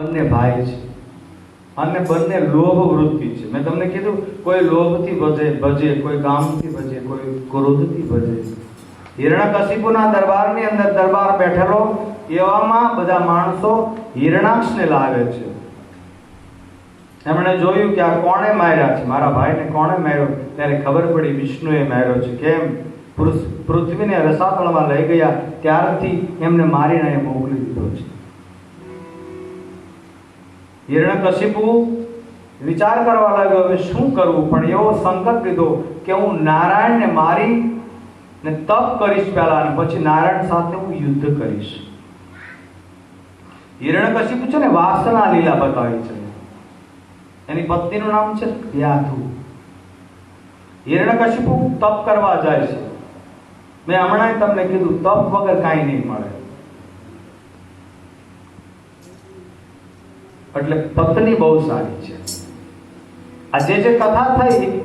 બંને ભાઈ છે. અને બંને લોભ વૃત્તિ છે. મેં તમને કીધું, કોઈ લોભથી ભજે ભજે, કોઈ કામથી ભજે, કોઈ ક્રોધથી ભજે. હિરણ્યકશિપુના દરબારની અંદર દરબાર બેઠેલો, એવામાં બધા માણસો હિરણાક્ષને લાવે છે. એમણે જોયું કે આ કોણે માર્યા છે? મારા ભાઈને કોણે માર્યો? ત્યારે ખબર પડી, વિષ્ણુએ માર્યો છે. કેમ? પૃથ્વીને રસાતળમાં લઈ ગયા, ત્યારથી એમને મારીને મોકલી દીધો છે. હિરણ્યકશિપુ વિચાર કરવા લાગ્યો, હવે શું કરવું પણ એવો સંકલ્પ લીધો કે હું નારાયણને મારી ને તપ કરીશ પહેલા અને પછી નારાયણ સાથે હું યુદ્ધ કરીશ. હિરણ્યકશિપુ છે ને વાસના લીલા બતાવી છે. એની પત્નીનું નામ છે યાદુ હિરણ્યકશિપુ તપ કરવા જાય છે. મેં હમણાં તમને કીધું, તપ વગર કાંઈ નહીં મળે. એટલે પત્ની બહુ સારી છે. આ જે જે કથા થઈ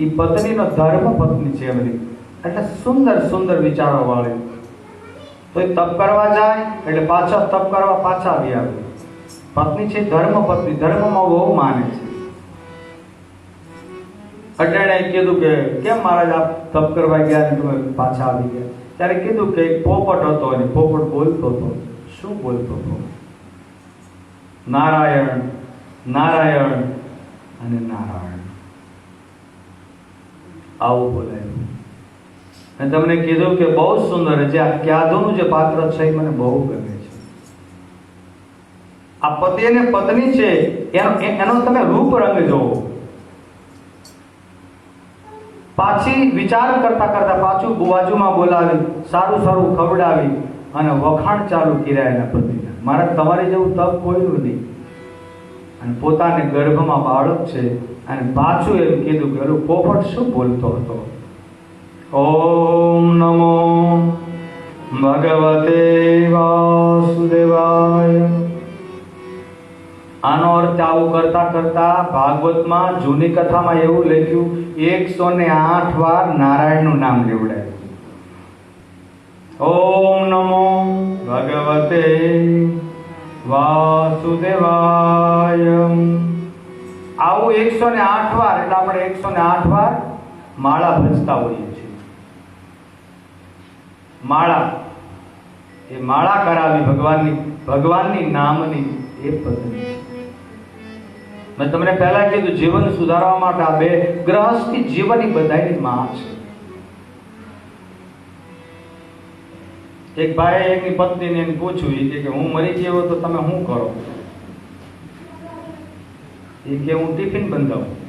એ પત્નીનો ધર્મ પત્ની છે એમની. એટલે સુંદર સુંદર વિચારો વાળી. તો એ તપ કરવા જાય, એટલે પાછા તપ કરવા પાછા આવી આવે. પત્ની છે ધર્મ પત્ની, ધર્મમાં બહુ માને છે. અટાણે કીધું કે, કેમ મહારાજ આપ તપ કરવા ગયા ને તમે પાછા આવી ગયા? ત્યારે કીધું કે પોપટ હતો અને પોપટ બોલતો હતો. શું બોલતો હતો? નારાયણ નારાયણ અને નારાયણ. આવું બોલાયું. તમને કીધું કે બહુ સુંદર છે. આ ક્યાદોનું જે પાત્ર છે એ મને બહુ ગમે છે. આ પતિ અને પત્ની છે, એનો એનો તમે રૂપ રંગ જોવો પાછી વિચાર કરતા કરતા પાછું બાજુમાં બોલાવી, સારું સારું ખવડાવી અને વખાણ ચાલુ કર્યા એના પતિના મારે તમારે જેવું તપ કોઈનું નહીં. અને પોતાને ગર્ભમાં બાળક છે અને પાછું એમ કીધું કે પોપટ શું બોલતો હતો? ઓમ નમો ભગવતે વાસુદેવાય. આનો અર્થ આવું કરતા કરતા ભાગવતમાં જૂની કથામાં એવું લખ્યું, એકસો ને આઠ વાર નારાયણનું નામ લેવડાયું. ઓમ નમો ભગવતે વાસુદેવાય. આવું એકસો ને આઠ વાર, એટલે આપણે એકસો ને આઠ વાર માળા ભજતા હોઈએ છીએ. માળા, એ માળા કરાવી ભગવાનની ભગવાનની નામની એ પદ્ધતિ. મેં તમને પહેલા કીધું જીવન સુધારવા માટે આ બે ગ્રહસ્થી જીવનની બધાની માં છે. એક ભાઈ એની પત્નીને એને પૂછ્યું કે હું મરી ગયો તો તમે શું કરો? એ કે હું ટિફિન બંધાવું.